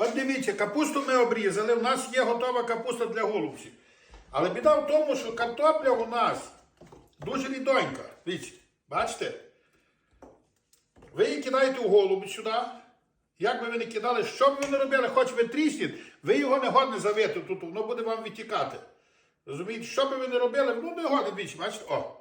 От дивіться, капусту ми обрізали, у нас є готова капуста для голубців. Але біда в тому, що картопля у нас дуже рідонька. Бачите? Ви її кидаєте у голуб сюди. Як би ви не кидали, що б ви не робили, хоч ви трісніть, ви його не годне завити тут, воно буде вам витікати. Розумієте, що би ви не робили, ну не годне двічі, бачите? О.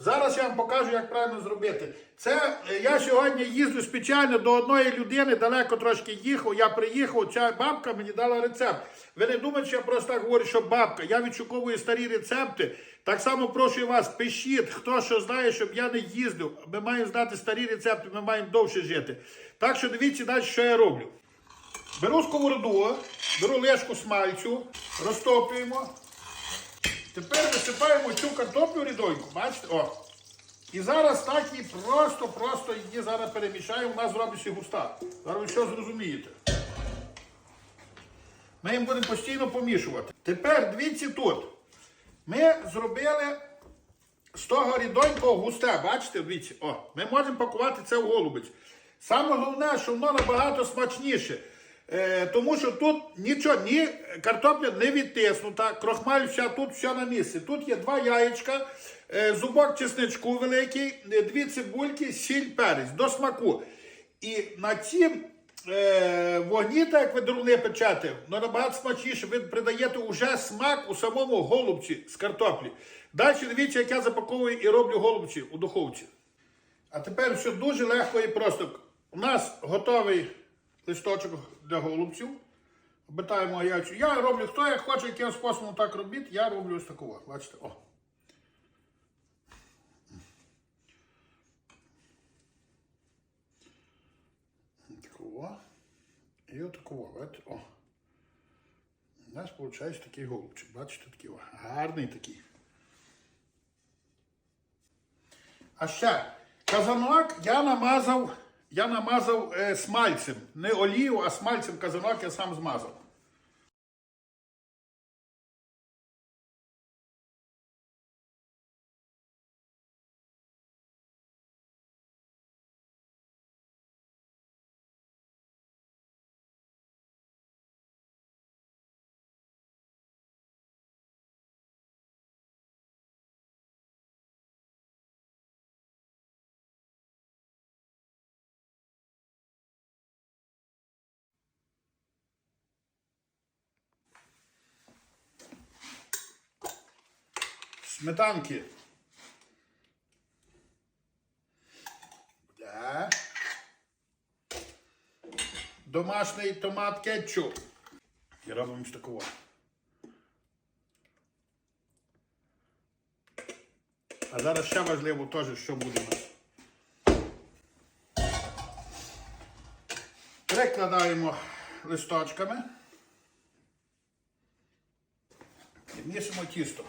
Зараз я вам покажу, як правильно зробити. Це е, я сьогодні їздю спеціально до одної людини, далеко трошки їхав. Я приїхав, ця бабка мені дала рецепт. Ви не думайте, що я просто так говорю, що бабка. Я відшуковую старі рецепти. Так само прошу вас, пишіть, хто що знає, щоб я не їздив. Ми маємо знати старі рецепти, ми маємо довше жити. Так що дивіться далі, що я роблю. Беру сковороду, беру лишку смальцю, розтоплюємо. Тепер висипаємо цю картоплю рідоньку, бачите? О. І зараз так і просто-просто її зараз перемішаємо, нас зробиться густа. Зараз ви що зрозумієте. Ми їм будемо постійно помішувати. Тепер дивіться тут. Ми зробили з того рідонького густе, бачите, дивіться, о, ми можемо пакувати це в голубець. Саме головне, що воно набагато смачніше. Е, тому що тут нічого, ні картопля не відтиснута, крохмаль вся тут все на місці. Тут є два яєчка, е, зубок чесничку великий, е, дві цибульки, сіль, перець до смаку. І на цім е, вогні, так як ви дурни печете, воно набагато смачніше. Ви придаєте уже смак у самому голубці з картоплі. Далі дивіться, як я запаковую і роблю голубці у духовці. А тепер все дуже легко і просто. У нас готовий листочок для голубців. Обертаємо яйцю. Я роблю, хто як хоче, яким способом так робити, я роблю ось такого. Бачите? О. Такого. І отакого. Бачите? О. У нас виходить такий голубчик. Бачите, такий. о. Гарний такий. А ще казанок я намазав, я намазав е, смальцем. Не олію, а смальцем казанок я сам змазав. Сметанки. Да. Домашній томат кетчуп. І робимо з такого. А зараз ще важливо теж, що буде у. Перекладаємо листочками і місимо тісто.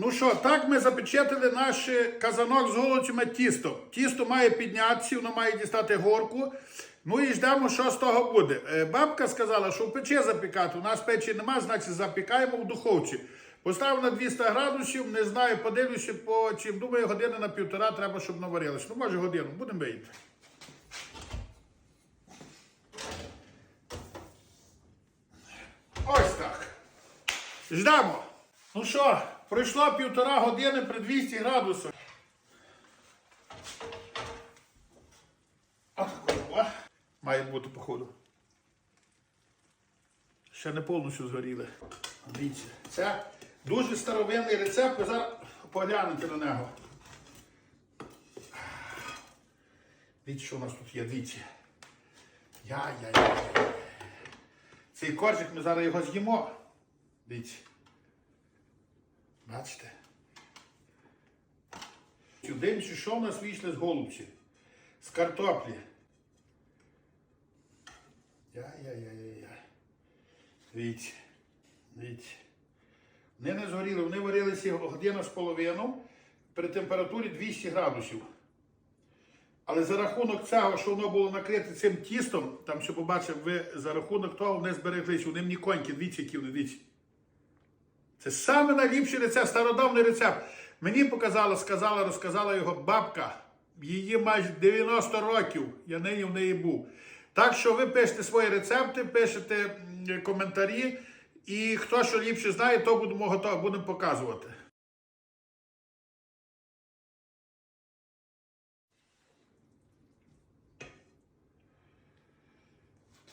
Ну що, так ми запечатали наш казанок з голубцями тісто. Тісто має піднятися, воно має дістати горку. Ну і ждемо, що з того буде. Е, Бабка сказала, що в печі запікати. У нас печі немає, значить запікаємо в духовці. Поставив на 200 градусів, не знаю, подивлюся по чим. Думаю, години на півтора треба, щоб наварилось. Ну, може годину, будемо вийти. Ось так. Ждемо. Ну що, пройшло півтора години при 200 градусах. Має бути, походу. Ще не повністю згоріли. Дивіться. Це дуже старовинний рецепт. Ви зараз поглянете на нього. Дивіться, що у нас тут є, дивіться. Я-я-я. Цей коржик ми зараз його з'їмо. Дивіться. Бачите? Дивіться, що в нас вийшло з голубці? З картоплі. Я-я-я-я-я. Дивіться. Дивіться. Вони не згоріли, вони варилися годину з половиною при температурі 200 градусів. Але за рахунок цього, що воно було накрите цим тістом, там що побачив, ви за рахунок того вони збереглися, вони мені коньки, дивіться, які вони, дивіться. Це саме найліпший рецепт, стародавний рецепт. Мені показала, сказала, розказала його бабка. Її майже 90 років. Я нині в неї був. Так що ви пишете свої рецепти, пишете коментарі, і хто що ліпше знає, то будемо готові, будемо показувати.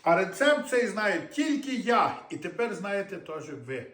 А рецепт цей знає тільки я. І тепер знаєте теж ви.